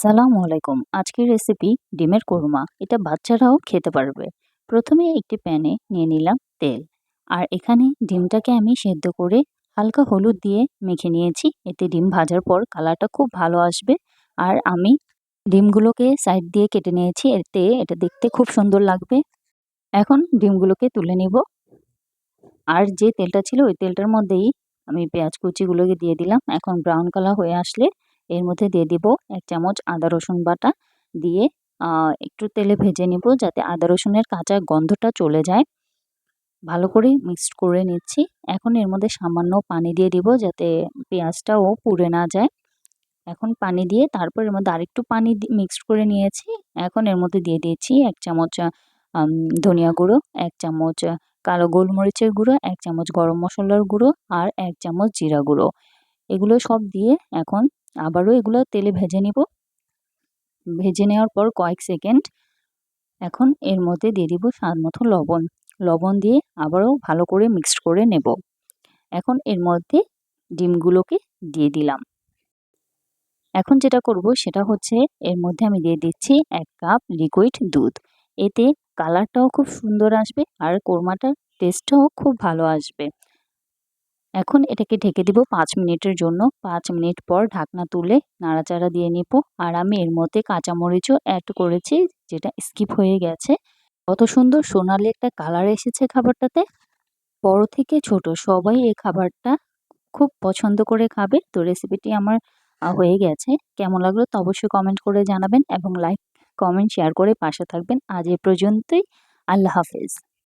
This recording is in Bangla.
আসসালামু আলাইকুম। আজকের রেসিপি ডিমের কোরমা। এটা বাচ্চারাও খেতে পারবে। প্রথমে একটি প্যানে নিয়ে নিলাম তেল। আর এখানে ডিমটাকে আমি সেদ্ধ করে হালকা হলুদ দিয়ে মেখে নিয়েছি। এতে ডিম ভাজার পর কালারটা খুব ভালো আসবে। আর আমি ডিমগুলোকে সাইড দিয়ে কেটে নিয়েছি। এতে এটা দেখতে খুব সুন্দর লাগবে। এখন ডিমগুলোকে তুলে নিব। আর যে তেলটা ছিল ওই তেলটার মধ্যেই আমি পেঁয়াজ কুচিগুলোকে দিয়ে দিলাম। এখন ব্রাউন কালার হয়ে আসলে এর মধ্যে দিয়ে দিব এক চামচ আদা, রসুন বাটা দিয়ে একটু তেলে ভেজে নিব যাতে আদা, রসুনের কাঁচা গন্ধটা চলে যায়। ভালো করে মিক্সড করে নিচ্ছি। এখন এর মধ্যে সামান্য পানি দিয়ে দিব যাতে পেঁয়াজটাও পুড়ে না যায়। এখন পানি দিয়ে তারপর এর মধ্যে আরেকটু পানি মিক্সড করে নিয়েছি। এখন এর মধ্যে দিয়ে দিয়েছি এক চামচ ধনিয়া গুঁড়ো, এক চামচ, কালো গোলমরিচের গুঁড়ো, এক চামচ গরম মশলার গুঁড়ো আর এক চামচ জিরা গুঁড়ো। এগুলো সব দিয়ে এখন আবারও এগুলো তেলে ভেজে নেব। ভেজে নেওয়ার পর কয়েক সেকেন্ড। এখন এর মধ্যে দিয়ে দিব স্বাদ মতো লবণ। লবণ দিয়ে আবারও ভালো করে মিক্সড করে নেব। এখন এর মধ্যে ডিমগুলোকে দিয়ে দিলাম। এখন যেটা করব সেটা হচ্ছে এর মধ্যে আমি দিয়ে দিচ্ছি এক কাপ লিকুইড দুধ। এতে কালারটাও খুব সুন্দর আসবে আর কোরমাটার টেস্টটাও খুব ভালো আসবে। এখন এটাকে ঢেকে দিব পাঁচ মিনিটের জন্য। পাঁচ মিনিট পর ঢাকনা তুলে নাড়াচাড়া দিয়ে নিব। আর আমি এর মধ্যে কাঁচামরিচও অ্যাড করেছি, যেটা স্কিপ হয়ে গেছে। কত সুন্দর সোনালি একটা কালার এসেছে খাবারটাতে। বড় থেকে ছোট সবাই এই খাবারটা খুব পছন্দ করে খাবে। তো রেসিপিটি আমার হয়ে গেছে। কেমন লাগল তো অবশ্যই কমেন্ট করে জানাবেন এবং লাইক কমেন্ট শেয়ার করে পাশে থাকবেন। আজ এ পর্যন্তই। আল্লাহ হাফেজ।